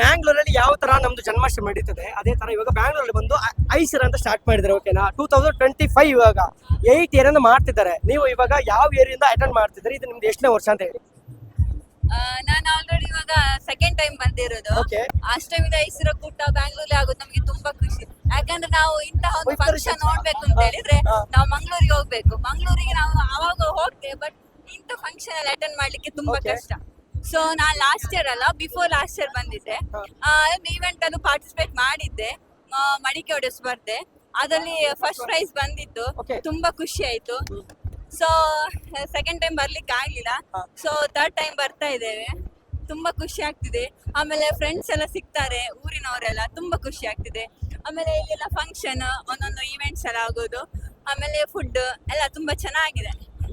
ಮ್ಯಾಂಗ್ಳೂರಲ್ಲಿ ಯಾವ ತರ ನಮ್ದು ಜನ್ಮಾಷ್ಟಮಿ ನಡೀತದೆ ಅದೇ ತರ ಇವಾಗ ಬ್ಯಾಂಗ್ಳೂರಲ್ಲಿ ಬಂದು ಐಸರ್ ಅಂತ ಸ್ಟಾರ್ಟ್ ಮಾಡಿದ್ದಾರೆ ಓಕೆನಾ ಟೂ ತೌಸಂಡ್ ಟ್ವೆಂಟಿ ಫೈವ್ ಇವಾಗ ಏಟ್ ಇಯರ್ ಮಾಡ್ತಿದ್ದಾರೆ. ನೀವು ಇವಾಗ ಯಾವ ಇಯರ್ ಇಂದ ಅಟೆಂಡ್ ಮಾಡ್ತಿದ್ದಾರೆ? ಇದು ನಿಮ್ದು ಎಷ್ಟನೇ ವರ್ಷ ಅಂತ ಹೇಳಿ. ನಾನು ಆಲ್ರೆಡಿ ಇವಾಗ ಸೆಕೆಂಡ್ ಟೈಮ್ ಬಂದಿರೋದು. ಅಷ್ಟಮಿದ ಐಸಿರೋ ಕೂಟ ಬ್ಯಾಂಗ್ಳೂರ್ಲಿ ಆಗೋದು ನಮಗೆ ತುಂಬಾ ಖುಷಿ. ಯಾಕಂದ್ರೆ ನಾವು ಇಂತಹ ಒಂದು ಫಂಕ್ಷನ್ ನೋಡ್ಬೇಕು ಅಂತ ಹೇಳಿದ್ರೆ. ನಾವು ಮಂಗಳೂರಿಗೆ ಹೋಗ್ಬೇಕು. ಮಂಗ್ಳೂರಿಗೆ ನಾವು ಅವಾಗ ಹೋಗ್ತೇವೆ ಬಟ್ ಇಂಥ ಫಂಕ್ಷನ್ ಅಲ್ಲಿ ಅಟೆಂಡ್ ಮಾಡ್ಲಿಕ್ಕೆ ತುಂಬಾ ಕಷ್ಟ. ಸೊ ನಾನು ಲಾಸ್ಟ್ ಇಯರ್ ಅಲ್ಲ ಬಿಫೋರ್ ಲಾಸ್ಟ್ ಇಯರ್ ಬಂದಿದ್ದೆ. ಆ ಈವೆಂಟ್ ಅಲ್ಲೂ ಪಾರ್ಟಿಸಿಪೇಟ್ ಮಾಡಿದ್ದೆ. ಮಡಿಕೆ ಒಡೆ ಸ್ಪರ್ಧೆ. ಅದರಲ್ಲಿ ಫಸ್ಟ್ ಪ್ರೈಸ್ ಬಂದಿತ್ತು. ತುಂಬಾ ಖುಷಿ ಆಯ್ತು. ಸೊ ಸೆಕೆಂಡ್ ಟೈಮ್ ಬರ್ಲಿಕ್ಕೆ ಆಗ್ಲಿಲ್ಲ. ಸೊ ತರ್ಡ್ ಟೈಮ್ ಬರ್ತಾ ಇದ್ದೇವೆ. ತುಂಬಾ ಖುಷಿ ಆಗ್ತಿದೆ. ಆಮೇಲೆ ಫ್ರೆಂಡ್ಸ್ ಎಲ್ಲ ಸಿಗ್ತಾರೆ ಊರಿನವರೆಲ್ಲ. ತುಂಬಾ ಖುಷಿ ಆಗ್ತಿದೆ. ಆಮೇಲೆ ಇಲ್ಲೆಲ್ಲ ಫಂಕ್ಷನ್ ಒಂದೊಂದು ಈವೆಂಟ್ಸ್ ಎಲ್ಲ ಆಗೋದು. ಆಮೇಲೆ ಫುಡ್ ಎಲ್ಲ ತುಂಬಾ ಚೆನ್ನಾಗಿದೆ.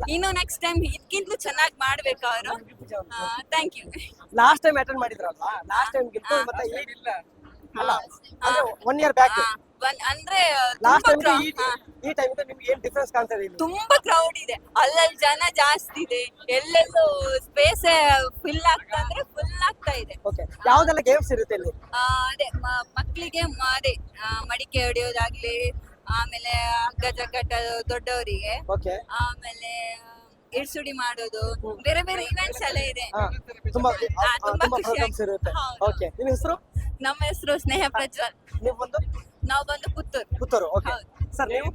ಇನ್ನು ನೆಕ್ಸ್ಟ್ ಟೈಮ್ ಇದಕ್ಕಿಂತಲೂ ಚೆನ್ನಾಗಿ ಮಾಡ್ಬೇಕು ಅವರು. Thank you last time attend ಮಾಡಿದ್ರಲ್ಲ ಲಾಸ್ಟ್ ಟೈಮ್ ಹಾ. ಮತ್ತೆ ಇಲ್ಲ. ಅಲ್ಲ ಒನ್ ಇಯರ್ ಬ್ಯಾಕ್ ಅಂದ್ರೆ ಲಾಸ್ಟ್ ತುಂಬಾ ಟೈಮ್ ಈ ಟೈಮ್ ನಿಮ್ಗೆ ಏನ್ ಡಿಫರೆನ್ಸ್ ಕಾಣ್ತದೆ ತುಂಬಾ ಕ್ರೌಡ್ ಇದೆ. ಅಲ್ಲಲ್ಲಿ ಜನ ಜಾಸ್ತಿ ಇದೆ. ಎಲ್ಲೆಲ್ಲೂ ಸ್ಪೇಸ್ ಫಿಲ್ ಆಗ್ತಾ ಅಂದ್ರೆ ಫುಲ್ ಆಗ್ತಾ ಇದೆ. ಓಕೆ ಯಾವ್ದೆಲ್ಲ ಗೇಮ್ಸ್ ಇರುತ್ತೆ ಇಲ್ಲಿ? ಅದೇ ಮಕ್ಕಳಿಗೆ ಅದೇ ಮಡಿಕೆ ಹೊಡೆಯೋದಾಗ್ಲಿ ಆಮೇಲೆ ಹಗ್ಗ ಜಗ್ಗಟ ದೊಡ್ಡವರಿಗೆ. ಓಕೆ ಆಮೇಲೆ ಇಡ್ಸುಡಿ ಮಾಡೋದು ಬೇರೆ ಬೇರೆ ಇವೆಂಟ್ಸ್ ಎಲ್ಲ ಇದೆ. ಹಾ ತುಂಬಾ ಆ, ಆ, ತುಂಬಾ ತುಂಬಾ ಖುಷಿ ಪ್ರೋಗ್ರಾಮ್ಸ್ ಆಯ್ತು. ಇರುತ್ತೆ. ಹೌದು. ಓಕೆ ನಿಮ್ಮ ಹೆಸರು? ನಮ್ಮ ಹೆಸರು ಸ್ನೇಹ ಪ್ರಜ್ವಲ್. ನೀವು ಬಂದು ನಾವು ಬಂದು ಪುತ್ತೂರು. ಪುತ್ತೂರು ಓಕೆ ಹೌದು. ಸರ್ ನೀವು?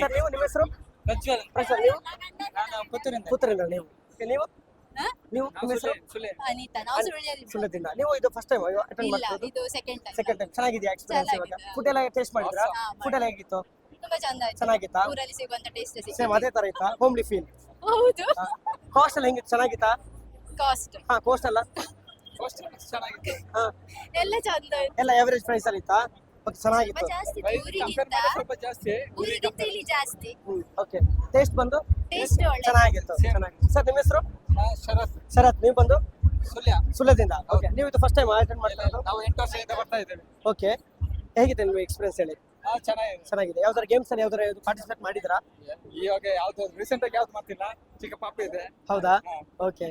ಸರ್ ನೀವು ನಿಮ್ಮ ಹೆಸರು? ಪ್ರಜ್ವಲ್. ಪ್ರಜ್ವಲ್ ನೀವು? ನಾನು ಪುತ್ತೂರಿಂದ. ಪುತ್ತೂರಿಂದ ನೀವು. ನೀವು? ನೀವು ನಿಮ್ಮ ಹೆಸರು ಅನಿತಾ ನಾವು ಸುಳ್ಳದಿಂದ ನೀವು ಇದು ಫಸ್ಟ್ ಟೈಮ್ ಅಟೆಂಡ್ ಇಲ್ಲ ಮಾಡ್ತಿರೋದು? ಇದು ಸೆಕೆಂಡ್ ಟೈಮ್ ಸೆಕೆಂಡ್ ಟೈಮ್ ಚೆನ್ನಾಗಿದೆಯಾ ಎಕ್ಸ್ಪೀರಿಯನ್ಸ್ ಇವಾಗ? ಚೆನ್ನಾಗಿದೆ. ಫುಡ್ ಎಲ್ಲ ಟೇಸ್ಟ್ ಮಾಡಿದ್ರಾ? ಹಾ, ಫುಡ್ ಎಲ್ಲ ಹೇಗಿತ್ತು? ತುಂಬಾ ಚಂದ ಆಯ್ತು. ಚೆನ್ನಾಗಿತ್ತಾ? ಊರಲ್ಲಿ ಸಿಗುವಂತ ಟೇಸ್ಟ್ ಸೇಮ್ ಅದೇ ತರ ಇತ್ತಾ? ಹೋಮ್ಲಿ ಫೀಲ್ ಹೌದು. ಕಾಸ್ಟ್ ಎಲ್ಲ ಹೆಂಗಿತ್ತು? ಚೆನ್ನಾಗಿತ್ತಾ? ಕಾಸ್ಟ್ ಹಾ ಕೋಸ್ಟ್ ಎಲ್ಲ? ಚೆನ್ನಾಗಿತ್ತು. ಹಾ. ಎಲ್ಲ ಚಂದ ಆಯ್ತು. ಎಲ್ಲ ಎವರೇಜ್ ಪ್ರೈಸ್ ಅಲ್ಲಿ ಇತ್ತಾ? ಓಕೆ ತುಂಬಾ ಚೆನ್ನಾಗಿತ್ತು. ಜಾಸ್ತಿ ಊರಿಗಿಂತ ಸ್ವಲ್ಪ ಜಾಸ್ತಿ. ಊರಿಗಿಂತ ಇಲ್ಲಿ ಜಾಸ್ತಿ. ಓಕೆ ಟೇಸ್ಟ್ ಬಂದು? ಟೇಸ್ಟ್ ಒಳ್ಳೆ ಚೆನ್ನಾಗಿತ್ತು ಚೆನ್ನಾಗಿತ್ತು. ಸರ್ ನಿಮ್ಮ ಹೆಸರು? ಶರತ್. ಶರತ್ ನೀವು ಬಂದು ಸುಲ್ಯ ಸುಲ್ಯದಿಂದ ಓಕೆ ನೀವು ಇದು ಫಸ್ಟ್ ಟೈಮ್ ಅಟೆಂಡ್ ಮಾಡ್ತಾ ಇರೋದು? ನಾವು ಎಂಟು ವರ್ಷದಿಂದ ಬರ್ತಾ ಇದ್ದೇವೆ. ಓಕೆ ಹೇಗಿದೆ ನಿಮ್ಮ ಎಕ್ಸ್ಪೀರಿಯನ್ಸ್ ಹೇಳಿ? ಆ ಚೆನ್ನಾಗಿದೆ. ಚೆನ್ನಾಗಿದೆ. ಯಾವ್ದಾರ ಗೇಮ್ಸ್ ಅಲ್ಲಿ ಯಾವ್ದಾರ ಪಾರ್ಟಿಸಿಪೇಟ್ ಮಾಡಿದ್ರಾ ಇವಾಗ ಯಾವ್ದು ರೀಸೆಂಟ್ ಆಗಿ ಯಾವ್ದು ಮಾಡ್ತಿಲ್ಲ? ಚಿಕ್ಕ ಪಾಪ ಇದೆ. ಹೌದಾ. ಓಕೆ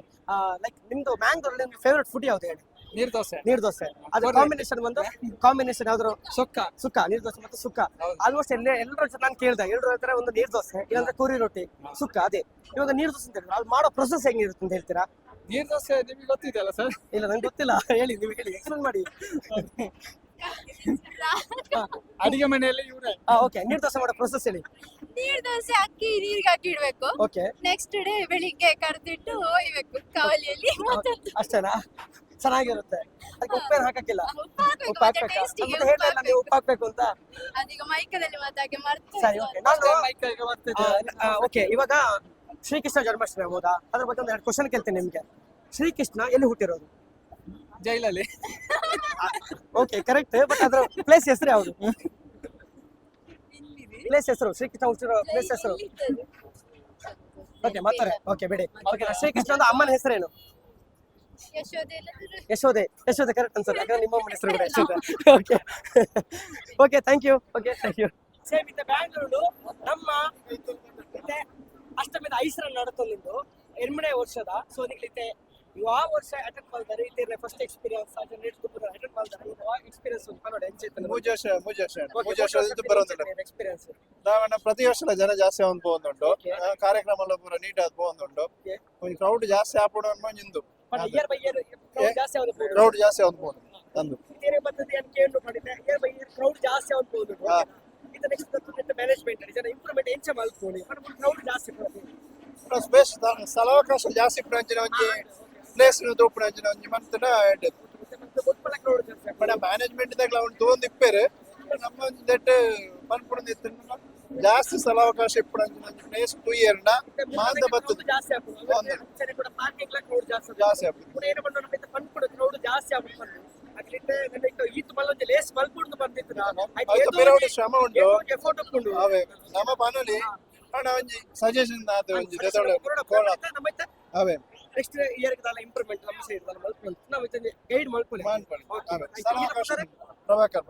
ಲೈಕ್ ನಿಮ್ದು ಮ್ಯಾಂಗ್ಳೂರಲ್ಲಿ ನಿಮ್ಗೆ ಫೇವ್ರೆಟ್ ಫುಡ್ ಯಾವ್ದು ಹೇಳಿ? ನೀರ್ ದೋಸೆ. ನೀರ್ ದೋಸೆ. ಅದು ಕಾಂಬಿನೇಷನ್ ಬಂದು ಕಾಂಬಿನೇಷನ್ ಆದ್ರು ಸುಕ್ಕ. ಸುಕ್ಕ ನೀರ್ ದೋಸೆ ಮತ್ತು ಸುಕ್ಕ. ಆಲ್ಮೋಸ್ಟ್ ಎಲ್ಲ ಎಲ್ಲರ ಜೊತೆ ನಾನು ಕೇಳ್ದೆ ಎಲ್ಲರೂ ಒಂದು ನೀರ್ ದೋಸೆ ಇಲ್ಲಾಂದ್ರೆ ಕೂರಿ ರೊಟ್ಟಿ ಸುಕ್ಕ ಅದೇ. ಇವಾಗ ನೀರ್ ದೋಸೆ ಅಂತ ಹೇಳಿದ್ರೆ ಅದು ಮಾಡೋ ಪ್ರೊಸೆಸ್ ಹೆಂಗಿರುತ್ತೆ ಅಂತ ಹೇಳ್ತೀರಾ? ನೀರ್ ದೋಸೆ ನಿಮಗೆ ಗೊತ್ತಿದೆಯಲ್ಲ ಸರ್ ಇಲ್ಲ ನಂಗೆ ಗೊತ್ತಿಲ್ಲ. ಹೇಳಿ ನೀವು ಹೇಳಿ ಎಕ್ಸ್ಪ್ಲೇನ್ ಮಾಡಿ. ಅಡಿಗೆ ಮನೆಯಲ್ಲಿ ಇವ್ರೆ. ಓಕೆ ನೀರ್ ದೋಸೆ ಮಾಡೋ ಪ್ರೊಸೆಸ್ ಹೇಳಿ. ನೀರ್ ದೋಸೆ ಅಕ್ಕಿ ನೀರಿಗೆ ಹಾಕಿ ಇಡಬೇಕು. ಓಕೆ ನೆಕ್ಸ್ಟ್ ಡೇ ಬೆಳಿಗ್ಗೆ ಕರೆದಿಟ್ಟು ಒಯ್ಬೇಕು ಕವಲಿಯಲ್ಲಿ ಅಷ್ಟೇನಾ? ಚೆನ್ನಾಗಿರುತ್ತೆ. ಅದಕ್ಕೆ ಉಪ್ಪೇನು ಹಾಕಕ್ಕಿಲ್ಲ. ಉಪ್ಪು ಹಾಕ್ಬೇಕು, ಉಪ್ಪು ಹಾಕ್ಬೇಕಾ? ನೀವು ಉಪ್ಪು ಅಂತ. ಅದೀಗ ಮರ್ತು ಸರಿ ಓಕೆ ನಾನು ಓಕೆ ಇವಾಗ ಶ್ರೀಕೃಷ್ಣ ಜನ್ಮಾಷ್ಟಮಿ ಹೌದಾ. ಅದ್ರ ಬಗ್ಗೆ ಒಂದು ಎರಡು ಕ್ವಶನ್ ಕೇಳ್ತೀನಿ ನಿಮ್ಗೆ. ಶ್ರೀಕೃಷ್ಣ ಎಲ್ಲಿ ಹುಟ್ಟಿರೋದು? ಜೈಲಲ್ಲಿ. ಓಕೆ ಕರೆಕ್ಟ್ ಬಟ್ ಅದ್ರ ಪ್ಲೇಸ್ ಹೆಸರು ಯಾವುದು? ಪ್ಲೇಸ್ ಹೆಸರು ಶ್ರೀಕೃಷ್ಣ ಹುಟ್ಟಿರೋ ಪ್ಲೇಸ್ ಹೆಸರು. ಓಕೆ ಮಾತಾರೆ ಓಕೆ ಬಿಡಿ. ಓಕೆ ಶ್ರೀಕೃಷ್ಣ ಅಮ್ಮನ ಹೆಸರೇನು? ಯಶೋದೆ ಯಶೋದೆ ಕರೆಕ್ಟ್ ಅನ್ಸುತ್ತೆ ಯಾಕಂದ್ರೆ ನಿಮ್ಮ ಅಮ್ಮನ ಹೆಸರು ಕೂಡ Yashode okay okay thank you okay thank you same ಇತ್ತ ಬ್ಯಾಂಗ್ಳೂರು ನಮ್ಮ ಅಷ್ಟಮಿದ ಅಷ್ಟಮಿದ ಐಸರ ನಡತೊಂದಿದ್ದು ಎರಡನೇ ವರ್ಷದ ಸೊ ಯಾವ ವರ್ಷ ಅಟೆಂಡ್ ಮಾಡ್ತಾರೆ? ಇತ್ತೆ ಫಸ್ಟ್ ಎಕ್ಸ್ಪೀರಿಯನ್ಸ್ ಅಟೆಂಡ್ ಅಟೆಂಡ್ ಮಾಡ್ತಾರೆ. ಎಕ್ಸ್ಪೀರಿಯನ್ಸ್ ಆ ನೋಡಿ ಎಂಚಿತ್ತು ಮೂಜ ವರ್ಷ ಮೂಜ ವರ್ಷ ಮೂಜ ಇದು ಬರೋದಿಲ್ಲ. ಎಕ್ಸ್ಪೀರಿಯನ್ಸ್ ದಾವಣ ಪ್ರತಿ ವರ್ಷ ಜನ ಜಾಸ್ತಿ ಒಂದು Okay. ಆ, ಕಾರ್ಯಕ್ರಮ ಪೂರ ನೀಟ್ ಆದ್ ಪೋವೊಂದುಂಡು. ಒಂದು ಕ್ರೌಡ್ ಜಾಸ್ತಿ ಆಪುಡು ನಿಂದು. ಬಟ್ ಇಯರ್ ಬೈ ಇಯರ್ ಜಾಸ್ತಿ ಆಗುತ್ತೆ ಕ್ರೌಡ್ ಜಾಸ್ತಿ ಒಂದು ಪೋಂದು ತಂದು ಬೇರೆ ಪದ್ಧತಿ ಅಂತ ಕೇಳಿ ಮಾಡಿದ್ದೆ ಇಯರ್ ಬೈ ಇಯರ್ ಕ್ರೌಡ್ ಜಾಸ್ತಿ ಆಗ್ಬೋದು ಪೋದು ಇದು ನೆಕ್ಸ್ಟ್ ಮ್ಯಾನೇಜ್ಮೆಂಟ್ ಜನ ಇಂಪ್ರೂವ್ಮೆಂಟ್ ಎಂಚ ಮಾಡ್ಕೊಳ್ಳಿ ಕ್ರೌಡ್ ಜಾಸ್ತಿ ಬರ್ತದೆ ಸ್ಪೇಸ್ ಸ್ಥಳಾವಕಾಶ ಜಾಸ್ತಿ ಪುಣಂಚಿನ ಒಂಜಿ. ಪ್ಲೇಸ್ ತೂಪುಣ ಒಂಜಿನ ಒಂಜಿ ಮಂತನ ಆಗ್ತದೆ. ಬಡ ಮ್ಯಾನೇಜ್ಮೆಂಟ್ ದಾಗ ಅವ್ನು ತಗೊಂಡ್ ಇಪ್ಪೇರು ನಮ್ಮ ಒಂದು ದಟ್ ಪನ್ಪುಣದ ಇತ್ತು ಜಾಸ್ತಿ ಸಲ ಅವಕಾಶ ಒಂಜಿ ಪ್ಲೇಸ್ ಟೂ ಇಯರ್ನ ಮಾಂದ ಬತ್ತದ ಜಾಸ್ತಿ. ಅಂಚನೆ ಜಾಸ್ತಿ ಶ್ರಮ ಉಂಟು. ಅವೇ ಒಂಜಿ ಸಜೆಷನ್ ಆದ ಅವೇ ನೆಕ್ಸ್ಟ್ ಇಯರ್ ದಾಲ ಇಂಪ್ರೂವ್ಮೆಂಟ್ ನಮ್ಮ ಸೈಡ್ ದಾಲ ಮಲ್ಪುಂಡು ನಾವು ಇದನ್ನ ಗೈಡ್ ಇದು ಪ್ರಭಾಕರ್.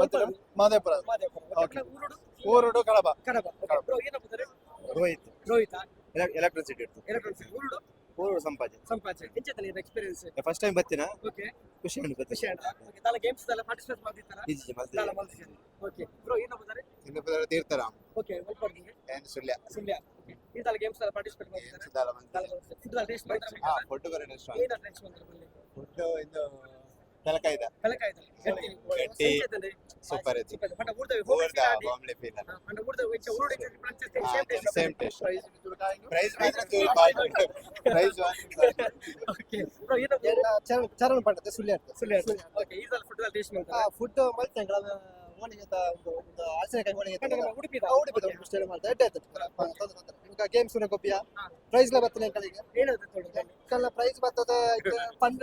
ಮತ್ತೆ ಮಾದೇಪುರ. ಊರುಡು. ಕಡಬ. ಕಡಬ. ಏನಪ್ಪ ರೋಹಿತ್. ರೋಹಿತ. ಎಲೆಕ್ಟ್ರಿಸಿಟಿ ಇರ್ತದೆ ಎಲೆಕ್ಟ್ರಿಸಿಟಿ ಊರುಡು. ಪೂರ್ವ ಸಂಪಾಜೆ. ಸಂಪಾಜೆ. ಎಂಚದ ನೀನು ಎಕ್ಸ್ಪೀರಿಯನ್ಸ್ ಫಸ್ಟ್ ಟೈಮ್ ಬರ್ತೀನ ಓಕೆ ಖುಷಿ ಉಂಟು ಖುಷಿ. ಓಕೆ ತಾಲ ಗೇಮ್ಸ್ ಎಲ್ಲ ಪಾರ್ಟಿಸಿಪೇಟ್ ಮಾಡ್ತಿರ್ತಾರ? ಈಜಿ ಮಾಡ್ತಿದ್ದೀನಿ ಓಕೆ ಬ್ರೋ ಏನು ಬಂದರೆ ಸಿಂಗಪುರ ತೀರ್ಥರಾಮ್. ಓಕೆ ಏನು ಸುಳ್ಯ? ಸುಳ್ಯ. ಈ ಸಲ ಗೇಮ್ಸ್ ಎಲ್ಲ ಪಾರ್ಟಿಸಿಪೇಟ್ ಮಾಡ್ತಿದ್ದಾರೆ ಫುಡ್ ಟೇಸ್ಟ್ ಬರೀ ರೆಸ್ಟೋರೆಂಟ್ ಏನು ಟೇಸ್ಟ್ ಫುಡ್ ಇದು ಗಟ್ಟಿ. ಸೂಪರ್ ಇದೆ. ಬಟ್ ಊರ್ದ ಊರ್ದ ಬಾಂಬ್ಲೆ ಫೀಲ್ ಬಟ್ ಊರ್ದ ವೆಚ್ಚ ಉರುಡಿ same taste same taste price ಮಾತ್ರ ತೂರಿ ಪ್ರೈಸ್ ಓಕೆ ಬ್ರೋ ಏನು ಚರಣ ಚರಣ ಸುಳ್ಳಿ ಸುಳ್ಯ ಸುಳ್ಯ ಓಕೆ ಈ ಸಲ ಫುಡ್ ಟೇಸ್ಟ್ ಮಾಡ್ತಾರೆ ಫುಡ್ ಮಲ್ತೆ ಓಣಿಗೆ ಒಂದು ಒಂದು ಹಲಸಿನಕಾಯಿ ಓಣಿಗೆ ಉಡುಪಿ ಉಡುಪಿ ಸ್ಟೇಲ್ ಮಾಡ್ತಾ ಎಡ್ಡೆ ಆಯ್ತು ನಿಮ್ಗೆ ಗೇಮ್ಸ್ ಉನ್ನ ಕೊಬ್ಬಿಯ? ಪ್ರೈಸ್ ಲ ಬರ್ತನೆ ಅಂಕಲಿಗೆ ಏನದು ತೊಗೊಂಡು ಕಲ್ಲ ಪ್ರೈಸ್ ಬರ್ತದ ಫಂಡ್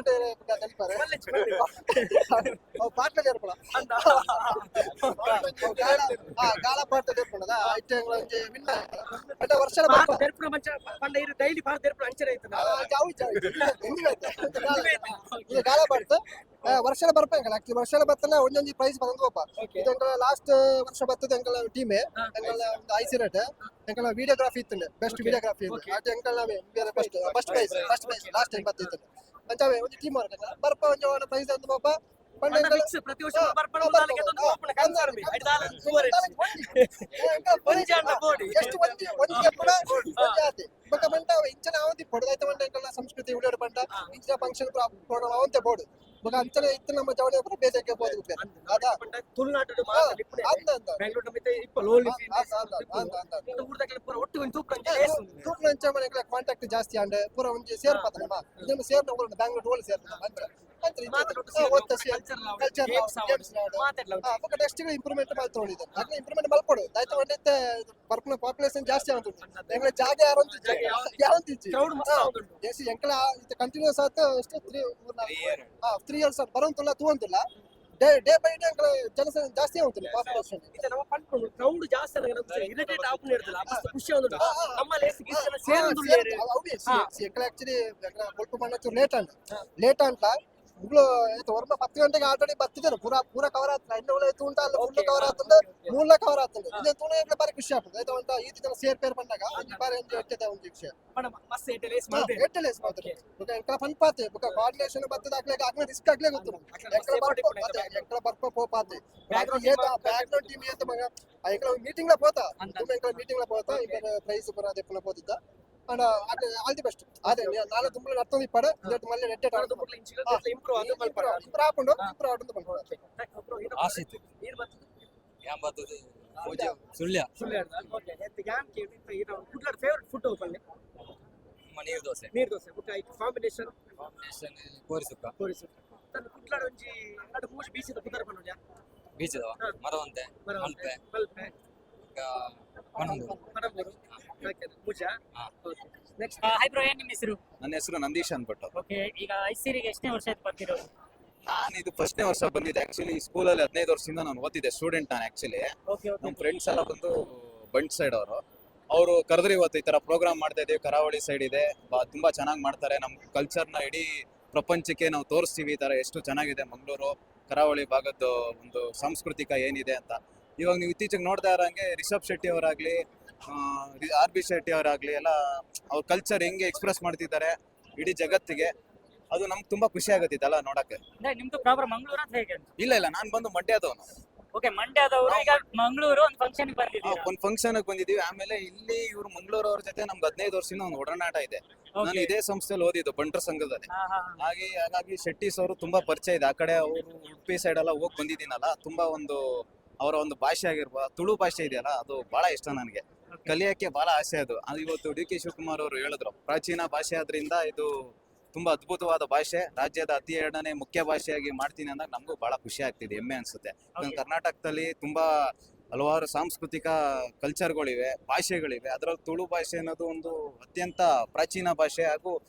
ಕಲಿಪಾರೆ ಅವು ಪಾಟ್ಲ ಜರ್ಪಳ ಗಾಳ ಪಾಟ್ಲ ಜರ್ಪಣದ ಐಟೆ ಒಂಜಿ ವಿನ್ನ ಅಟ ವರ್ಷದ ಪಾಪ ತೆರ್ಪುನ ಮಂಚ ಪಂಡ ಇರು ಡೈಲಿ ಪಾಪ ತೆರ್ಪುನ ಅಂಚನೆ ಆಯ್ತದ. ಈಗ ಗಾಳ ಪಾಡ್ತು ವರ್ಷದ ಬರ್ಪ ಎಂಕಲ ಆಕ್ಚುಲಿ ವರ್ಷ ಬತ್ತಲ್ಲ ಒಂದೊಂದು ಪ್ರೈಸ್ ಬಂದು ಒಪ್ಪ ಎಂಕಲ ಲಾಸ್ಟ್ ವರ್ಷ ಬರ್ತದ ಎಂಕಲ ಟೀಮ್ ಎಂಕಲ ಒಂದು ಐಸಿ ರೇಟ್. ಎಂಕಲ ವಿಡಿಯೋಗ್ರಾಫಿ ಇತ್ತು ಬೆಸ್ಟ್ ವಿಡಿಯೋಗ್ರಾಫಿ ಇತ್ತು ಅದು ಎಂಕಲ first first prize first prize last time ಬರ್ತಿತ್ತು ಅಂಚಾವೆ ಒಂದು ಟೀಮ್ ವರ್ಕ್ ಬರ್ಪ ಒಂದು ಪ್ರೈಸ್ ಅಂತ ಬಾಪ ಪ್ರತಿ ವರ್ಷ ಬರ್ಪಣ ಎಷ್ಟು ಒಂದು ಒಂದು ಕೂಡ ಜಾತಿ ಬಕ ಮಂಟ ಇಂಚನ ಅವಂತಿ ಪೊಡದೈತ ಮಂಟ ಎಂಕಲ ಸಂಸ್ಕೃತಿ ಉಳಿಯೋಡು ಬಂಟ ಇಂಚಿನ ಫಂಕ್ಷನ್ ಪ್ರೋಗ್ರಾಮ್ ಅವಂತೆ ಬೋಡು ಬಕ ಅಂಚನೆ ಇತ್ತು ನಮ್ಮ ಜವಳಿ ಪುರ ಬೇಜಕ್ಕೆ ಬೋದು ಅದ ಪಂಡ ತುಳುನಾಡು ಮಾತ್ರ ಲಿಪ್ಪುನೆ ಅಂದ ಅಂದ ಬೆಂಗಳೂರು ಮಿತೆ ಇಪ್ಪ ಲೋಲಿ ಅಂದ ಅಂದ ಅಂದ ಅಂದ ಊರ್ದಾಗ ಪೂರ ಒಟ್ಟು ಒಂದು ತೂಕ ಅಂತ ಲೇಸ್ ತೂಕ ನಂಚ ಮನೆಗಳ ಕಾಂಟ್ಯಾಕ್ಟ್ ಜಾಸ್ತಿ ಅಂಡ್ ಪೂರ ಒಂಜಿ ಸೇರ್ ಪತ್ತನಮ್ಮ ಇದನ್ನು ಸೇರ್ ನಾವು ಬ್ಯಾಂಗ್ಳೂರ್ ಹೋಲ್ ಸೇರ್ ಅಂದ್ರ టెస్ట్ ఇంప్రూవ్మెంట్ ಬೊಕ ನೆಕ್ಸ್ಟ್ ಇಂಪ್ರೂವ್ಮೆಂಟ್ ಮಲ್ಪಡು ದಾಯ್ತು ಒಂದಿತ್ತೆ ಪಾಪ್ಯುಲೇಷನ್ ಜಾಸ್ತಿ ಆಗುಂಟು ಎಂಗಳ ಜಾಗ ಯಾರಂತ ಕ್ರೌಡ್ ಮಸ್ತ್ ಆಗುಂಟು ಎಸ್ ಎಂಕಲ ಇದು ಕಂಟಿನ್ಯೂಸ್ ಆತ ಎಷ್ಟು ತ್ರೀ ತ್ರೀ ಇಯರ್ಸ್ ಬರೋಂತಲ್ಲ ತೂವಂತಿಲ್ಲ ಡೇ ಡೇ ಬೈ ಡೇ ಎಂಕಲ ಜನಸಂಖ್ಯೆ ಜಾಸ್ತಿ ಆಗುತ್ತಿಲ್ಲ ಪಾಪ್ಯುಲೇಷನ್ ನಮ್ಮ ಪಂಡ ಕ್ರೌಡ್ ಜಾಸ್ತಿ ನಮ್ಗೆ ಇರಿಟೇಟ್ ಖುಷಿ ಎಂಕಲ ಆಕ್ಚುಲಿ ಸ್ವಲ್ಪ ಮಣ್ಣ ಲೇಟ್ ಅಂಟ ಲೇಟ್ ಅಂಟ ಮುಗ್ಳು ಹೊರಬ ಪತ್ತು ಗಂಟೆಗೆ ಆಲ್ರೆಡಿ ಬರ್ತಿದ್ದಾರೆ ಪೂರ ಪೂರ ಕವರ್ ಆಗ್ತದೆ ಇನ್ನು ಎತ್ತು ಉಂಟ ಅಲ್ಲ ಫುಲ್ ಕವರ್ ಆಗ್ತದೆ ಮೂಲ ಕವರ್ ಆಗ್ತದೆ. ಇದೆ ತೂಣ ಇರ್ಲಿ ಬಾರಿ ಖುಷಿ ಆಗ್ತದೆ ಆಯ್ತಾ? ಅಂತ ಈ ಜನ ಸೇರ್ ಪೇರ್ ಬಂದಾಗ ಅಲ್ಲಿ ಬಾರಿ ಒಂದು ಎಟ್ಟದ ಒಂದು ವಿಷಯ. ಎಟ್ಟಲೇಸ್ ಮಾತ್ರ ಬುಕ ಎಂಕಲ ಫನ್ ಪಾತೆ ಬುಕ ಕೋಆರ್ಡಿನೇಷನ್ ಬರ್ತದೆ ಆಗ್ಲೇ ಆಗ್ಲೇ ರಿಸ್ಕ್ ಆಗ್ಲೇ ಗೊತ್ತು ಎಂಕಲ ಬರ್ಪ ಪಾತೆ ಎಂಕಲ ಬರ್ಪ ಪೋ ಪಾತೆ ಏತ team ಬ್ಯಾಕ್ಗ್ರೌಂಡ್ ಟೀಮ್ ಏತ ಮಗ ಎಂಕಲ ಮೀಟಿಂಗ್ ಲ ಪೋತ? ತುಂಬ ಎಂಕಲ ಮೀಟಿಂಗ್ ಲ ಪೋತ? ಈಗ ಪ್ರೈಸ್ ಪರ ಅದೇ ಪುನ ಪೋತಿದ್ದ? ಅಂಡ್ ಆಲ್ ದಿ ಬೆಸ್ಟ್ ಅದೇ ನಾಳೆ ತುಂಬ ನರ್ತೊಂದು ಇಪ್ಪಡ ಇವತ್ತು ಮಲ್ಲೆ ನೆಟ್ಟೆ ಅದು ಮಕ್ಕಳು ಇಂಚಿಗೆ ಇಂಪ್ರೂವ್ ಅದು ಮಲ್ಪ ಇಂಪ್ರೂವ್ ಹಾಕೊಂಡು ಇಂಪ್ರೂವ್ ಆಡೋದು ಬಂದ್ಕೊಂಡು ಆಸಿತ್ ನೀರು ಬರ್ತದೆ ಎಂಬತ್ತದು ಪೂಜೆ ಸುಳ್ಯ ಸುಳ್ಳು ಹೇಳ್ದ ಓಕೆ ಎಂತ ಯಾನ್ ಕೇಳಿ ಇದು ಫುಡ್ ಫೇವರಿಟ್ ಫುಡ್ ಓಪನ್ ನೀರು ದೋಸೆ ನೀರು ದೋಸೆ ಬುಕ್ಕ ಐಕ್ ಕಾಂಬಿನೇಷನ್ ಕಾಂಬಿನೇಷನ್ ಕೋರಿ ಸುಕ್ಕ ತೋರಿಸು ತನ್ನ ಕುಟ್ಲಾಡ ಒಂಜಿ ಎರಡು ಮೂಜಿ ಬೀಸಿದ ಕುದರ ಪನ್ನೋಜ ಬೀಚದವ ಹಾ. ಮರವಂತೆ ಮಲ್ಪೆ ಮಲ್ಪೆ ಮಲ್ಪೆ ಈಗ ಓಕೆ ನೆಕ್ಸ್ಟ್ ಹಾಯ್ ಬ್ರೋ ಏನ್ ನಿಮ್ಮ ಹೆಸರು? ನನ್ನ ಹೆಸರು ನಂದೀಶ್ ಅನ್ಬಿಟ್ಟು. ಓಕೆ ಈಗ ಐಸಿರಿಗೆ ಎಷ್ಟನೇ ವರ್ಷ ಆಯ್ತು ಬರ್ತಿರೋದು ನಾನು ಇದು ಫಸ್ಟ್ನೇ ವರ್ಷ ಬಂದಿದ್ದೆ. ಆಕ್ಚುಲಿ ಸ್ಕೂಲಲ್ಲಿ ಹದಿನೈದು ವರ್ಷದಿಂದ ನಾನು ಓದಿದ್ದೆ ಸ್ಟೂಡೆಂಟ್ ನಾನು ಆಕ್ಚುಲಿ ಓಕೆ ಓಕೆ ನಮ್ಮ ಫ್ರೆಂಡ್ಸ್ ಎಲ್ಲ ಬಂದು ಬಂಟ್ ಸೈಡ್ ಅವರು. ಅವರು ಕರೆದ್ರೆ ಇವತ್ತು ಈ ತರ ಪ್ರೋಗ್ರಾಮ್ ಮಾಡ್ತಾ ಇದೀವಿ ಕರಾವಳಿ ಸೈಡ್ ಇದೆ. ಬಾ- ತುಂಬಾ ಚೆನ್ನಾಗಿ ಮಾಡ್ತಾರೆ. ನಮ್ಮ ಕಲ್ಚರ್ನ ಇಡೀ ಪ್ರಪಂಚಕ್ಕೆ ನಾವು ತೋರಿಸ್ತೀವಿ ಈ ತರ ಎಷ್ಟು ಚೆನ್ನಾಗಿದೆ ಮಂಗಳೂರು ಕರಾವಳಿ ಭಾಗದ್ದು ಒಂದು ಸಾಂಸ್ಕೃತಿಕ ಏನಿದೆ ಅಂತ. ಇವಾಗ ನೀವು ಇತ್ತೀಚೆಗೆ ನೋಡ್ತಾ ಇರೋಂಗೆ ರಿಷಬ್ ಶೆಟ್ಟಿ ಅವರಾಗ್ಲಿ ಆರ್ ಬಿ ಶೆಟ್ಟಿ ಅವರಾಗ್ಲಿ ಎಲ್ಲ ಅವ್ರ ಕಲ್ಚರ್ ಹೆಂಗೆ ಎಕ್ಸ್ಪ್ರೆಸ್ ಮಾಡ್ತಿದ್ದಾರೆ ಇಡೀ ಜಗತ್ತಿಗೆ ಅದು ನಮ್ಗೆ ತುಂಬಾ ಖುಷಿ ಆಗುತ್ತೆ ಇದೆಲ್ಲ ನೋಡಕ್ಕೆ. ಅಂದ್ರೆ ನಿಮ್ದು ಪ್ರಾಪರ್ ಮಂಗಳೂರು ಅಂತ ಹೇಗೆ ಇಲ್ಲ ಇಲ್ಲ ನಾನು ಬಂದು ಮಂಡ್ಯದವನು ಓಕೆ ಮಂಡ್ಯದವರು ಈಗ ಮಂಗಳೂರು ಒಂದು ಫಂಕ್ಷನ್ ಬಂದಿದ್ದೀವಿ ಒಂದು ಫಂಕ್ಷನ್ ಬಂದಿದ್ದೀವಿ. ಆಮೇಲೆ ಇಲ್ಲಿ ಇವ್ರು ಮಂಗಳೂರು ಅವ್ರ ಜೊತೆ ನಮ್ಗೆ ಹದಿನೈದು ವರ್ಷದಿಂದ ಒಂದು ಒಡನಾಟ ಇದೆ. ನಾನು ಇದೇ ಸಂಸ್ಥೆಯಲ್ಲಿ ಓದಿದ್ದು ಬಂಟರ ಸಂಘದಲ್ಲಿ. ಹಾಗೆ ಹಾಗಾಗಿ ಶೆಟ್ಟಿಸ್ ಅವರು ತುಂಬಾ ಪರಿಚಯ ಇದೆ. ಆ ಕಡೆ ಅವರು ಉಡುಪಿ ಸೈಡ್ ಎಲ್ಲ ಹೋಗಿ ಬಂದಿದ್ದೀನಲ್ಲ ತುಂಬಾ ಒಂದು ಅವರ ಒಂದು ಭಾಷೆ ಆಗಿರ್ಬೋದು ತುಳು ಭಾಷೆ ಇದೆಯಲ್ಲ ಅದು ಬಹಳ ಇಷ್ಟ ನನಗೆ. ಕಲಿಯಕ್ಕೆ ಬಹಳ ಆಸೆ ಅದು. ಅದು ಇವತ್ತು ಡಿ. ಕೆ. ಶಿವಕುಮಾರ್ ಅವರು ಹೇಳಿದ್ರು ಪ್ರಾಚೀನ ಭಾಷೆ ಆದ್ರಿಂದ ಇದು ತುಂಬಾ ಅದ್ಭುತವಾದ ಭಾಷೆ ರಾಜ್ಯದ ಅತಿ ಎರಡನೇ ಮುಖ್ಯ ಭಾಷೆಯಾಗಿ ಮಾಡ್ತೀನಿ ಅಂದಾಗ ನಮಗೂ ಬಹಳ ಖುಷಿ ಆಗ್ತಿದೆ ಹೆಮ್ಮೆ ಅನ್ಸುತ್ತೆ. ಕರ್ನಾಟಕದಲ್ಲಿ ತುಂಬಾ ಹಲವಾರು ಸಾಂಸ್ಕೃತಿಕ ಕಲ್ಚರ್ಗಳಿವೆ ಭಾಷೆಗಳಿವೆ. ಅದರಲ್ಲಿ ತುಳು ಭಾಷೆ ಅನ್ನೋದು ಒಂದು ಅತ್ಯಂತ ಪ್ರಾಚೀನ ಭಾಷೆ ಹಾಗೂ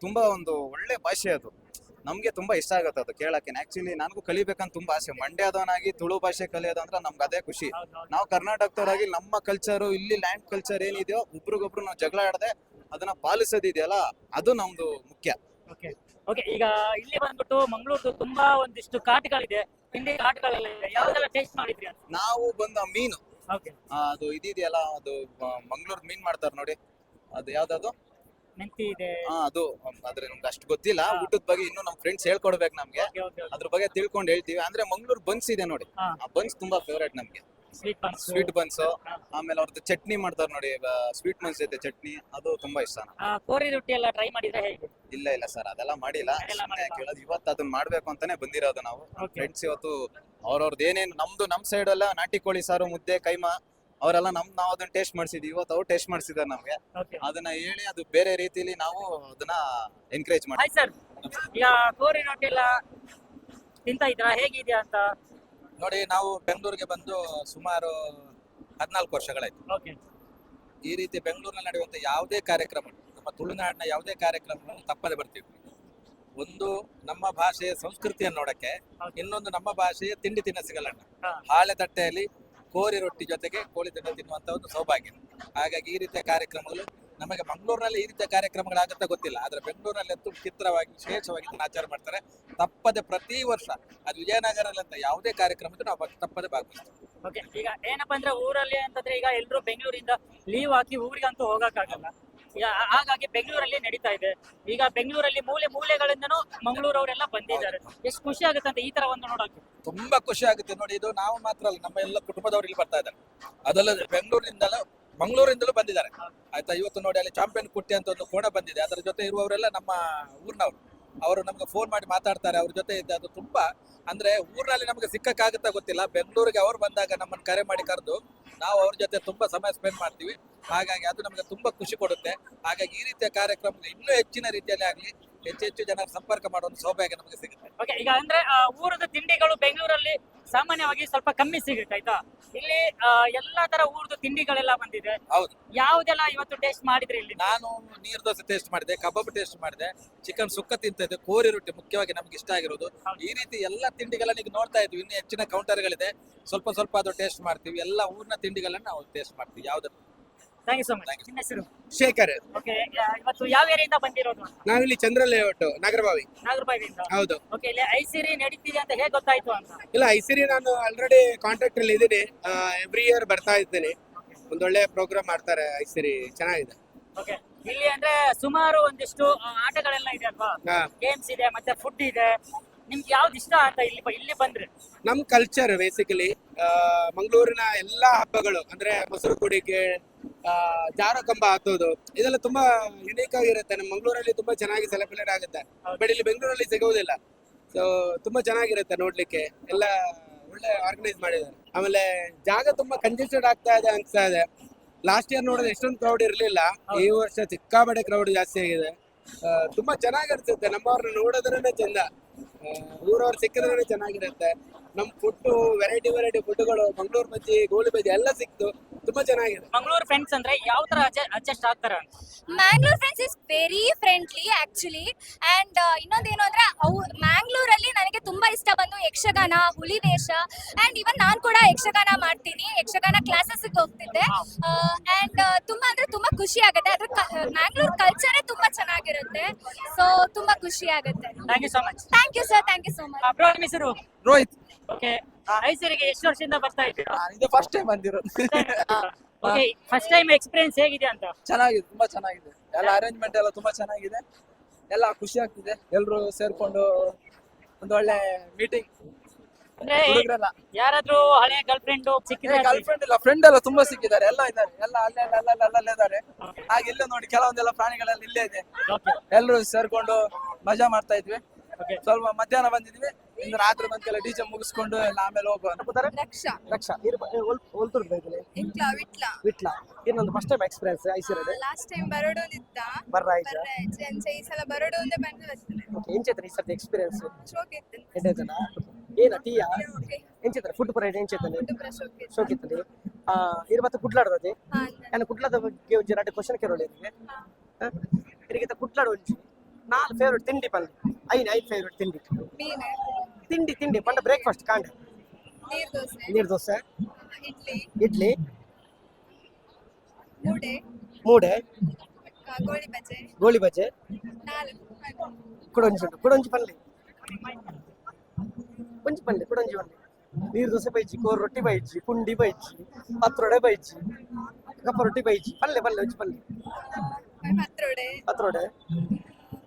ತುಂಬಾ ಒಂದು ಒಳ್ಳೆ ಭಾಷೆ ಅದು. ನಮ್ಗೆ ತುಂಬಾ ಇಷ್ಟ ಆಗುತ್ತೆ ಅದು ಕೇಳಕ್ಕೆ. ಆಕ್ಚುಲಿ ನನಗೂ ಕಲಿಬೇಕಂತ ತುಂಬಾ ಆಸೆ. ಮಂಡ್ಯದವನಾಗಿ ತುಳು ಭಾಷೆ ಕಲಿಯೋದು ಅಂದ್ರೆ ನಮ್ಗೆ ಅದೇ ಖುಷಿ. ನಾವು ಕರ್ನಾಟಕದವರಾಗಿ ನಮ್ಮ ಕಲ್ಚರು ಇಲ್ಲಿ ಲ್ಯಾಂಡ್ ಕಲ್ಚರ್ ಏನಿದೆಯೋ ಒಬ್ರಿಗೊಬ್ರು ನಾವು ಜಗಳ ಆಡದೆ ಅದನ್ನ ಪಾಲಿಸೋದಿದೆಯಲ್ಲ ಅದು ನಮ್ದು ಮುಖ್ಯ. ಓಕೆ ಓಕೆ ಈಗ ಇಲ್ಲಿ ಬಂದ್ಬಿಟ್ಟು ಮಂಗಳೂರು ತುಂಬಾ ಒಂದಿಷ್ಟು ಕಾಟಗಳಿದೆ ಕಾಟುಗಳೆಲ್ಲ ಯಾವ್ದೆಲ್ಲ ಟೇಸ್ಟ್ ಮಾಡಿದ್ರಿ ಅಂತ? ನಾವು ಬಂದ ಮೀನು. ಅದು ಇದಿದೆಯಲ್ಲ ಅದು ಮಂಗಳೂರು ಮೀನ್ ಮಾಡ್ತಾರೆ ನೋಡಿ. ಅದು ಯಾವ್ದದು? ಮೆಂತಿ ಇದೆ. ಹಾ ಅದು ಆದ್ರೆ ನಮ್ಗೆ ಅಷ್ಟು ಗೊತ್ತಿಲ್ಲ. ಊಟದ ಬಗ್ಗೆ ಇನ್ನು ನಮ್ ಫ್ರೆಂಡ್ಸ್ ಹೇಳ್ಕೊಡ್ಬೇಕು ನಮ್ಗೆ. ಓಕೆ ಓಕೆ ಅದ್ರ ಬಗ್ಗೆ ತಿಳ್ಕೊಂಡು ಹೇಳ್ತೀವಿ. ಅಂದ್ರೆ ಮಂಗ್ಳೂರ್ ಬನ್ಸ್ ಇದೆ ನೋಡಿ. ಹಾ. ಆ ಬನ್ಸ್ ತುಂಬಾ ಫೇವರೇಟ್ ನಮ್ಗೆ. Sweet buns. Sweet buns. ಆಮೇಲೆ ಅವ್ರದ್ದು ಚಟ್ನಿ ಮಾಡ್ತಾರೆ ನೋಡಿ. ಸ್ವೀಟ್ ಬನ್ಸ್ ಐತೆ ಚಟ್ನಿ ಅದು ತುಂಬಾ ಇಷ್ಟ. ಕೋರಿ ರೊಟ್ಟಿ ಎಲ್ಲ ಟ್ರೈ ಮಾಡಿದ್ರೆ ಹೇಗೆ? ಇಲ್ಲ ಇಲ್ಲ ಸರ್ ಅದೆಲ್ಲ ಮಾಡಿಲ್ಲ. ಅದೆಲ್ಲ ಸುಮ್ನೆ ಮಾಡಿಲ್ಲ. ಕೇಳೋದು. ಇವತ್ತು ಅದನ್ನ ಮಾಡ್ಬೇಕು ಅಂತಾನೆ ಬಂದಿರೋದು ನಾವು. ಫ್ರೆಂಡ್ಸ್ ಇವತ್ತು ಅವ್ರವ್ರದ್ದು ಏನೇನು ನಮ್ದು ನಮ್ ಸೈಡ್ ಎಲ್ಲ ನಾಟಿ ಕೋಳಿ ಸಾರು ಮುದ್ದೆ ಕೈಮಾ. ಅವರೆಲ್ಲ ನಮ್ ನಾವು ಅದನ್ನ ಟೇಸ್ಟ್ ಮಾಡಿಸಿದ್ವಿ ಇವತ್ತು ಅವ್ರು ಟೇಸ್ಟ್ ಮಾಡಿಸಿದಾರೆ ನಮ್ಗೆ. ಓಕೆ ಅದನ್ನ ಹೇಳಿ ಅದು ಬೇರೆ ರೀತಿಲಿ ನಾವು ಅದನ್ನ ಎನ್ಕರೇಜ್ ಮಾಡಿ ಆಯ್ತು ಸರ್ ಈಗ ಕೋರಿ ರೊಟ್ಟಿ ಎಲ್ಲ ತಿಂತ ಇದ್ರ ಹೇಗಿದ್ಯಾ ಅಂತ? ನೋಡಿ ನಾವು ಬೆಂಗಳೂರಿಗೆ ಬಂದು ಸುಮಾರು ಹದಿನಾಲ್ಕು ವರ್ಷಗಳಾಯ್ತು. ಓಕೆ ಈ ರೀತಿ ಬೆಂಗಳೂರಿನಲ್ಲಿ ನಡೆಯುವಂತ ಯಾವುದೇ ಕಾರ್ಯಕ್ರಮ ನಮ್ಮ ತುಳುನಾಡಿನ ಯಾವುದೇ ಕಾರ್ಯಕ್ರಮ ತಪ್ಪದೆ ಬರ್ತೀವಿ. ಒಂದು ನಮ್ಮ ಭಾಷೆಯ ಸಂಸ್ಕೃತಿಯನ್ನು ನೋಡಕ್ಕೆ ಹೌದು. ಇನ್ನೊಂದು ನಮ್ಮ ಭಾಷೆಯ ತಿಂಡಿ ತಿನಿಸುಗಳನ್ನ. ಹಾ. ಹಾಳೆ ತಟ್ಟೆಯಲ್ಲಿ ಕೋರಿ ರೊಟ್ಟಿ ಜೊತೆಗೆ ಕೋಳಿ ತಂಡ ತಿನ್ನುವಂತ ಒಂದು ಸೌಭಾಗ್ಯ. ಹಾಗಾಗಿ ಈ ರೀತಿಯ ಕಾರ್ಯಕ್ರಮಗಳು ನಮಗೆ ಮಂಗಳೂರಿನಲ್ಲಿ ಈ ರೀತಿಯ ಕಾರ್ಯಕ್ರಮಗಳಾಗುತ್ತಾ ಗೊತ್ತಿಲ್ಲ. ಆದ್ರೆ ಬೆಂಗಳೂರಿನಲ್ಲಿ ಅಂತೂ ಚಿತ್ರವಾಗಿ ವಿಶೇಷವಾಗಿ ತಿನ್ನಾಚಾರ ಆಚರಣೆ ಮಾಡ್ತಾರೆ. ತಪ್ಪದೆ ಪ್ರತಿ ವರ್ಷ ಅದು ವಿಜಯನಗರಲ್ಲಿ ಅಂತ ಯಾವುದೇ ಕಾರ್ಯಕ್ರಮದ ನಾವು ತಪ್ಪದೆ ಭಾಗವಹಿಸ್ತೀವಿ. ಓಕೆ ಈಗ ಏನಪ್ಪಾ ಅಂದ್ರೆ ಊರಲ್ಲಿ ಅಂತಂದ್ರೆ ಈಗ ಎಲ್ಲರೂ ಬೆಂಗಳೂರಿಂದ ಲೀವ್ ಹಾಕಿ ಊರಿಗಂತೂ ಹೋಗಕ್ಕಾಗಲ್ಲ. ಈಗ ಹಾಗಾಗಿ ಬೆಂಗಳೂರಲ್ಲಿ ನಡೀತಾ ಇದೆ. ಈಗ ಬೆಂಗಳೂರಲ್ಲಿ ಮೂಲೆ ಮೂಲೆಗಳಿಂದನೂ ಮಂಗಳೂರವರೆಲ್ಲ ಬಂದಿದ್ದಾರೆ. ಎಷ್ಟು ಖುಷಿ ಆಗುತ್ತೆ ಅಂತ ಈ ತರ ಒಂದು ನೋಡೋಕೆ. ತುಂಬಾ ಖುಷಿ ಆಗುತ್ತೆ ನೋಡಿ, ಇದು ನಾವು ಮಾತ್ರ ಅಲ್ಲ, ನಮ್ಮ ಎಲ್ಲ ಕುಟುಂಬದವರು ಇಲ್ಲಿ ಬರ್ತಾ ಇದ್ದಾರೆ. ಅದಲ್ಲದೆ ಬೆಂಗಳೂರಿಂದಲೂ, ಮಂಗಳೂರಿಂದಲೂ ಬಂದಿದ್ದಾರೆ. ಆಯ್ತಾ, ಇವತ್ತು ನೋಡಿ, ಅಲ್ಲಿ ಚಾಂಪಿಯನ್ ಕುಟ್ಟಿ ಅಂತ ಒಂದು ಕೋಣ ಬಂದಿದೆ. ಅದರ ಜೊತೆ ಇರುವವರೆಲ್ಲ ನಮ್ಮ ಊರಿನವರು. ಅವರು ನಮ್ಗೆ ಫೋನ್ ಮಾಡಿ ಮಾತಾಡ್ತಾರೆ, ಅವ್ರ ಜೊತೆ ಇದ್ದ. ಅದು ತುಂಬಾ, ಅಂದ್ರೆ ಊರಿನಲ್ಲಿ ನಮ್ಗೆ ಸಿಕ್ಕಕ್ಕಾಗುತ್ತಾ ಗೊತ್ತಿಲ್ಲ. ಬೆಂಗಳೂರಿಗೆ ಅವ್ರು ಬಂದಾಗ ನಮ್ಮನ್ನ ಕರೆ ಮಾಡಿ ಕರೆದು, ನಾವು ಅವ್ರ ಜೊತೆ ತುಂಬಾ ಸಮಯ ಸ್ಪೆಂಡ್ ಮಾಡ್ತೀವಿ. ಹಾಗಾಗಿ ಅದು ನಮಗೆ ತುಂಬಾ ಖುಷಿ ಕೊಡುತ್ತೆ. ಹಾಗಾಗಿ ಈ ರೀತಿಯ ಕಾರ್ಯಕ್ರಮ ಇನ್ನೂ ಹೆಚ್ಚಿನ ರೀತಿಯಲ್ಲಿ ಆಗಲಿ ಹೆಚ್ಚು ಹೆಚ್ಚು ಜನರ ಸಂಪರ್ಕ ಮಾಡುವ ಸೌಭಾಗ್ಯ ನಮಗೆ ಸಿಗುತ್ತೆ. ಓಕೆ ಈಗ ಅಂದ್ರೆ ಆ, ಊರದ ತಿಂಡಿಗಳು ಬೆಂಗಳೂರಲ್ಲಿ ಸಾಮಾನ್ಯವಾಗಿ ಸ್ವಲ್ಪ ಕಮ್ಮಿ ಸಿಗುತ್ತೆ ಆಯ್ತಾ? ಇಲ್ಲಿ ಆ, ಎಲ್ಲಾ ತರ ಊರ್ದು ತಿಂಡಿಗಳೆಲ್ಲ ಬಂದಿದೆ. ಹೌದು. ಯಾವ್ದೆಲ್ಲ ಇವತ್ತು ಟೇಸ್ಟ್ ಮಾಡಿದ್ರಿ ಇಲ್ಲಿ? ನಾನು ನೀರ್ ದೋಸೆ ಟೇಸ್ಟ್ ಮಾಡಿದೆ ಕಬಾಬ್ ಟೇಸ್ಟ್ ಮಾಡಿದೆ ಚಿಕನ್ ಸುಕ್ಕ ತಿಂತಿದ್ದೆ ಕೋರಿ ರೊಟ್ಟಿ ಮುಖ್ಯವಾಗಿ ನಮ್ಗೆ ಇಷ್ಟ ಆಗಿರೋದು. ಈ ರೀತಿ ಎಲ್ಲ ತಿಂಡಿಗಳನ್ನ ಈಗ ನೋಡ್ತಾ ಇದ್ವಿ ಇನ್ನು ಹೆಚ್ಚಿನ ಕೌಂಟರ್ಗಳಿದೆ ಸ್ವಲ್ಪ ಸ್ವಲ್ಪ ಅದು ಟೇಸ್ಟ್ ಮಾಡ್ತೀವಿ ಎಲ್ಲ ಊರಿನ ತಿಂಡಿಗಳನ್ನ ನಾವು ಟೇಸ್ಟ್ ಮಾಡ್ತೀವಿ ಯಾವ್ದು ಥ್ಯಾಂಕ್ ಯು ಸೊ ಮಚ್ ನಿಮ್ಮ ಹೆಸರು ಶೇಖರ್. ಓಕೆ ಇವತ್ತು ಯಾವ ಏರಿಯಿಂದ ಬಂದಿರೋದು ನಾವು ನಾವಿಲ್ಲಿ ಚಂದ್ರ ಲೇಔಟ್ ನಾಗರಬಾವಿ. ನಾಗರಬಾವಿಯಿಂದ. ಹೌದು. ಓಕೆ ಇಲ್ಲಿ ಐಸಿರಿ ನಡೀತಿದೆ ಅಂತ ಹೇಗೆ ಗೊತ್ತಾಯ್ತು ಅಂತ? ಇಲ್ಲ ಐಸಿರಿ ನಾನು ಆಲ್ರೆಡಿ ಕಾಂಟ್ಯಾಕ್ಟ್ ಅಲ್ಲಿ ಇದ್ದೀನಿ. ಎವ್ರಿ ಇಯರ್ ಬರ್ತಾ ಇದ್ದೇನೆ. ಒಂದೊಳ್ಳೆ ಪ್ರೋಗ್ರಾಮ್ ಮಾಡ್ತಾರೆ ಐಸಿರಿ. ಚೆನ್ನಾಗಿದೆ. ಓಕೆ ಇಲ್ಲಿ ಅಂದ್ರೆ ಸುಮಾರು ಒಂದಿಷ್ಟು ಆಟಗಳೆಲ್ಲ ಇದೆ ಅಲ್ವಾ? ಗೇಮ್ಸ್ ಇದೆ ಮತ್ತೆ ಫುಡ್ ಇದೆ. ನಿಮ್ಗೆ ಯಾವ್ದು ಇಷ್ಟ ಆಟ ಇಲ್ಲಿ ಇಲ್ಲಿ ಬಂದ್ರೆ? ನಮ್ ಕಲ್ಚರ್ ಬೇಸಿಕಲಿ ಮಂಗಳೂರಿನ ಎಲ್ಲಾ ಹಬ್ಬಗಳು ಅಂದ್ರೆ ಮೊಸರು ಕುಡಿಕೆ ಆ, ಜಾರೋ ಕಂಬ ಹತ್ತೋದು ಇದೆಲ್ಲ ತುಂಬಾ ಯುನೀಕ್ ಆಗಿರುತ್ತೆ. ನಮ್ಮ ಮಂಗಳೂರಲ್ಲಿ ತುಂಬಾ ಚೆನ್ನಾಗಿ ಸೆಲೆಬ್ರೇಟ್ ಆಗುತ್ತೆ. ಬಟ್ ಇಲ್ಲಿ ಬೆಂಗಳೂರಲ್ಲಿ ಸಿಗೋದಿಲ್ಲ. ಸೊ ತುಂಬಾ ಚೆನ್ನಾಗಿರುತ್ತೆ ನೋಡ್ಲಿಕ್ಕೆ. ಎಲ್ಲ ಒಳ್ಳೆ ಆರ್ಗನೈಸ್ ಮಾಡಿದ್ದಾರೆ. ಆಮೇಲೆ ಜಾಗ ತುಂಬಾ ಕಂಜೆಸ್ಟೆಡ್ ಆಗ್ತಾ ಇದೆ ಅನ್ಸ್ತಾ ಇದೆ. ಲಾಸ್ಟ್ ಇಯರ್ ನೋಡಿದ್ರೆ ಎಷ್ಟೊಂದು ಕ್ರೌಡ್ ಇರಲಿಲ್ಲ. ಈ ವರ್ಷ ಸಿಕ್ಕಾಬಡೆ ಕ್ರೌಡ್ ಜಾಸ್ತಿ ಆಗಿದೆ. ತುಂಬಾ ಚೆನ್ನಾಗಿ ಅನ್ಸುತ್ತೆ. ನಮ್ಮವ್ರನ್ನ ನೋಡೋದ್ರೇ ಚಂದ. ಊರವ್ರು ಸಿಕ್ಕಿದ್ರೆ ಚೆನ್ನಾಗಿರುತ್ತೆ. ನಮ್ ಫುಡ್ ವೆರೈಟಿ ವೆರೈಟಿ ಫುಡ್ಗಳು ಮಂಗಳೂರು ಬಜ್ಜಿ ಗೋಲಿ ಬಜ್ಜಿ ಎಲ್ಲ ಸಿಕ್ತು ತುಂಬಾ ಚೆನ್ನಾಗಿದೆ. ಮಂಗಳೂರು ಫ್ರೆಂಡ್ಸ್ ಅಂದ್ರೆ ಯಾವ ತರ ಅಡ್ಜಸ್ಟ್ ಆಗ್ತಾರೆ Mangalore friends is very friendly actually and ಇನ್ನೊಂದೇನು ಅಂದ್ರೆ ಅವು ಮ್ಯಾಂಗ್ಳೂರಲ್ಲಿ ನನಗೆ ತುಂಬಾ ಇಷ್ಟ ಬಂದು ಯಕ್ಷಗಾನ ಹುಲಿವೇಷ ಅಂಡ್ ಇವನ್ ನಾನು ಕೂಡ ಯಕ್ಷಗಾನ ಮಾಡ್ತೀನಿ. ಯಕ್ಷಗಾನ ಕ್ಲಾಸಸ್ ಹೋಗ್ತಿದ್ದೆ. ಅಂಡ್ ತುಂಬಾ ಅಂದ್ರೆ ತುಂಬಾ ಖುಷಿ ಆಗುತ್ತೆ. ಅದ್ರ ಮ್ಯಾಂಗ್ಳೂರ್ ಕಲ್ಚರೇ ಚೆನ್ನಾಗಿರುತ್ತೆ ಸೊ ತುಂಬಾ ಖುಷಿ ಆಗುತ್ತೆ. Thank you so much thank you sir thank you so much bro ನಿಮ್ಮ ಹೆಸರು? ರೋಹಿತ್. ಓಕೆ ಐಸರಿಗೆ ಎಷ್ಟು ವರ್ಷದಿಂದ ಬರ್ತಾ ಇದ್ದೀರಾ? ಇದು ಫಸ್ಟ್ ಟೈಮ್ ಬಂದಿರೋದು. ಓಕೆ ಫಸ್ಟ್ ಟೈಮ್ ಎಕ್ಸ್ಪೀರಿಯನ್ಸ್ ಹೇಗಿದೆ ಅಂತ? ಚೆನ್ನಾಗಿದೆ ತುಂಬಾ ಚೆನ್ನಾಗಿದೆ. ಎಲ್ಲ ಅರೇಂಜ್ಮೆಂಟ್ ಎಲ್ಲ ತುಂಬಾ ಚೆನ್ನಾಗಿದೆ. ಎಲ್ಲ ಖುಷಿ ಆಗ್ತಿದೆ. ಎಲ್ರು ಸೇರ್ಕೊಂಡು ಒಂದು ಒಳ್ಳೆ ಮೀಟಿಂಗ್ ಅಂದ್ರೆ ಹುಡುಗರೆಲ್ಲ ಯಾರಾದ್ರೂ ಹಳೆ ಗರ್ಲ್ ಫ್ರೆಂಡ್ ಸಿಕ್ಕಿದ್ರೆ ಗರ್ಲ್ ಫ್ರೆಂಡ್ ಇಲ್ಲ ಫ್ರೆಂಡ್ ಎಲ್ಲ ತುಂಬಾ ಸಿಕ್ಕಿದ್ದಾರೆ. ಎಲ್ಲ ಇದ್ದಾರೆ. ಎಲ್ಲ ಅಲ್ಲೇ ಅಲ್ಲೇ ಅಲ್ಲೇ ಅಲ್ಲೇ ಇದ್ದಾರೆ. ಹಾಗೆ ಇಲ್ಲೇ ನೋಡಿ ಕೆಲವೊಂದೆಲ್ಲ ಪ್ರಾಣಿಗಳೆಲ್ಲ ಇಲ್ಲೇ ಇದೆ. ಎಲ್ಲರೂ ಸೇರ್ಕೊಂಡು ಮಜಾ ಮಾಡ್ತಾ ಇದ್ವಿ. Okay. ಸ್ವಲ್ಪ ಮಧ್ಯಾಹ್ನ ಬಂದಿದ್ವಿ. ಇನ್ನು ರಾತ್ರಿ ಬಂತೆಲ್ಲ ಡಿಜೆ ಮುಗಿಸ್ಕೊಂಡು ಎಲ್ಲ ಆಮೇಲೆ ಹೋಗುವ ರಕ್ಷಾ. ರಕ್ಷಾ. ಒಲ್ತುರ್ದ ಇದರಲ್ಲಿ ಇಟ್ಲ ವಿಟ್ಲ. ವಿಟ್ಲ. ಇನ್ನೊಂದು ಫಸ್ಟ್ ಟೈಮ್ ಎಕ್ಸ್ಪೀರಿಯನ್ಸ್ ಐಸಿರೋದು ಲಾಸ್ಟ್ ಟೈಮ್ ಬರೋಡೋನಿದ್ದ ಬರ್ರಾಯ್ತು ಬರ್ರೆ ಈ ಸಲ ಬರೋಡು ಒಂದೇ ಬಂದು ಬರ್ತದೆ ಓಕೆ ಎಂಚೈತ್ರಿ ಈ ಸರ್ತಿ ಎಕ್ಸ್ಪೀರಿಯನ್ಸ್ ಶೋಕ್ ಇತ್ತು ಏನ ಟೀಯಾ ಎಂಚೈತ್ರಿ ಫುಡ್ ಪರ ಎಂಚೈತಲ್ಲಿ ಕುಟುಂಬ ಶೋಕ್ ಇತ್ತು ಶೋಕ್ ಇತ್ತಲ್ಲಿ ಆ ಇರ್ ಮತ್ತೆ ಕುಡ್ಲಾಡ್ದತಿ ಹಾ ನಾನು ಕುಡ್ಲದ ಬಗ್ಗೆ ಒಂಜಿ ಎರಡು ಕ್ವಶನ್ ಕೇಳೋಳಿ ನಿಮಗೆ ಇರಿಗಿತ ಕುಡ್ಲಾಡ್ ಒಂಜಿ ನಾಲ್ ಫೇವ್ರೆಟ್ ತಿಂಡಿ ಪಂದ್ ಐನ್ ಐದು ಫೇವ್ರೆಟ್ ತಿಂಡಿ ಮೀನು ತಿಂಡಿ ತಿಂಡಿ ಪಂಡ ಬ್ರೇಕ್ಫಾಸ್ಟ್ ಕಾಂಡ ನೀರ್ ದೋಸೆ ನೀರ್ ದೋಸೆ ಇಡ್ಲಿ ಇಡ್ಲಿ ಮೂಡೆ ಮೂಡೆ ಆ, ಗೋಳಿ ಬಜೆ ಗೋಳಿ ಬಜೆ ನಾಲ್ಕು ಕುಡೊಂಜಿ ಉಂಟು ಕುಡೊಂಜಿ ಪಲ್ಲೆ पंच पंडे बनले जीवन में नीर दोसे पाई ची कोर रोटी पाई ची कुंडी पाई ची पत्रोड़े पाई ची कप रोटी पाई ची पल्ले पल्ले उच्च पल्ले पत्रोड़े पत्रोड़े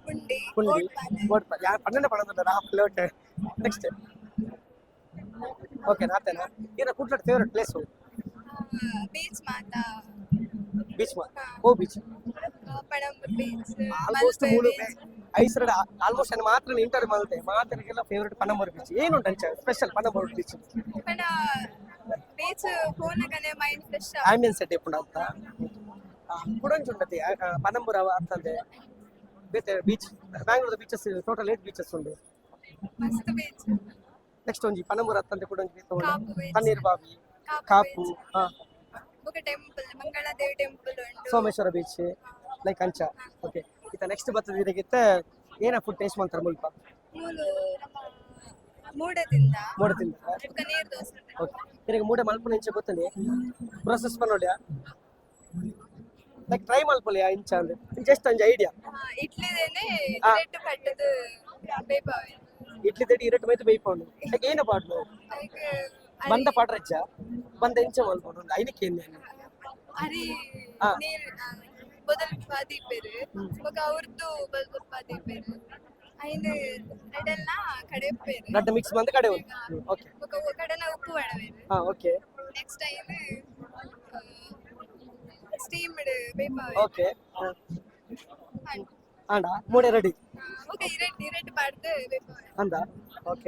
कुंडी कुंडी बोट पाले यार पन्ने पड़ा ना हाफ़ प्लेट है नेक्स्ट ಓಕೆ ನಾತೇನ ಏನ ಕುಟ್ಲಾಡ್ ಫೇವರೇಟ್ ಪ್ಲೇಸ್ ಬೀಚ್ ಮಾತಾ ಬೀಚ್ ಮಾತಾ ಓ ಬೀಚ್ ಪಡಂಬ ಬೀಚ್ ಆಲ್ಮೋಸ್ಟ್ ಮೂಲು बीच ಐಸರಡ್ ಆಲ್ಮೋಸ್ಟ್ ಮಾತ್ರ ಇಂಟರ್ ಮಲ್ತೆ ಮಾತನೆಲ್ಲ ಫೇವರೆಟ್ ಪನ್ನಂಬೊರ ಬೀಚ್ ಏನ್ ಉಂಡು ಅಂಚ? ಸ್ಪೆಷಲ್ ಪನ್ನಬೋಡ್ ಬೀಚ್ ಟೇಚ್ ಕೋಲೆ ಮೈ ಆಂಬಿಯನ್ ಸೆಟ್ ಇಪ್ಪುಂಡು ಉಂತ ಆ ಪುಡೊಂಜಿ ಉಂಡೆ ಪನಂಬುರ ಅತ್ತಂತೆ ಬೀಚ್ ಬೆಂಗಳೂರ್ ದ ಬೀಚ್ ಟೋಟಲ್ ಏಟ್ ಬೀಚಸ್ ಉಂಡು ನೆಕ್ಸ್ಟ್ ಒಂಜಿ ಪನಂಬುರ ಅತ್ತಂತೆ ಪುಡೊಂಜಿ ಬೀತ ಉಂಡು ಪನ್ನೀರ್ ಬಾಬಿ ಕಾಪು ಹಾ. ಒಕೆ ಟೆಂಪಲ್ ಮಂಗಳ ಸೋಮೇಶ್ವರ ಬೀಚ್ ಲೈಕ್ ಅಂಚ. ಓಕೆ ಇತ್ತ ನೆಕ್ಸ್ಟ್ ಬರ್ತದೆ ಇದಕ್ಕಿತ್ತ ಏನ ಫುಡ್ ಟೇಸ್ಟ್ ಮಾಡ್ತಾರೆ ಮುಲ್ಪ. ಮೂಲು ಮೂಡದಿಂದ. ಮೂಡದಿಂದ. ನೀರ್ ದೋಸೆ ಓಕೆ ನಿನಗೆ ಮೂಡೆ ಮಲ್ಪನ ಇಂಚ ಗೊತ್ತನೆ ಪ್ರೊಸೆಸ್ ಪನ್ನೋಡ್ಯಾ ಲೈಕ್ ಟ್ರೈ ಮಲ್ಪಲೆ ಇಂಚ ಅಂದ್ರೆ? ಜಸ್ಟ್ ಅಂಜ ಐಡಿಯಾ ಇಡ್ಲಿದೇನೆ ಆ. ರೆಡ್ ಪಟ್ಟದು ಬೇಪಾವೆ. ಇಡ್ಲಿ ತಡಿ ಇರಟ್ ಮೈತ್ ಬೈಪೌಂಡು ಲೈಕ್ ಏನ ಪಾಡ್ಲು ಬಂದ ಪಾಡ್ರಚ್ಚ ಬಂದ ಇಂಚ ಮಲ್ಪೌಂಡು ಐದಕ್ಕೆ ಏನು ಅರಿ ಆ. ನೀರ್ ಬದಲ್ ಬೇರೆ ಬೊಕ ಅವ್ರದ್ದು ಪಾದಿಪೇರು ಐಂದು ರೆಡೆಲ್ಲ ಕಡೆ ಮಿಕ್ಸ್ ಬಂದ ಕಡೆ ಓಕೆ ಕಡೆನ ಉಪ್ಪು ಹಾ ಓಕೆ ನೆಕ್ಸ್ಟ್ ಐಂದು ಸ್ಟೀಮ್ಡ್ ಬೇಪಾವೆ ಓಕೆ ಆಂಡ ಮೂಡೆ ರೆಡಿ ಓಕೆ ಇರೆಡ್ ಇರೆಟ್ ಪಾಡ್ದು ಬೇಪಾವೆ ಅಂದ ಓಕೆ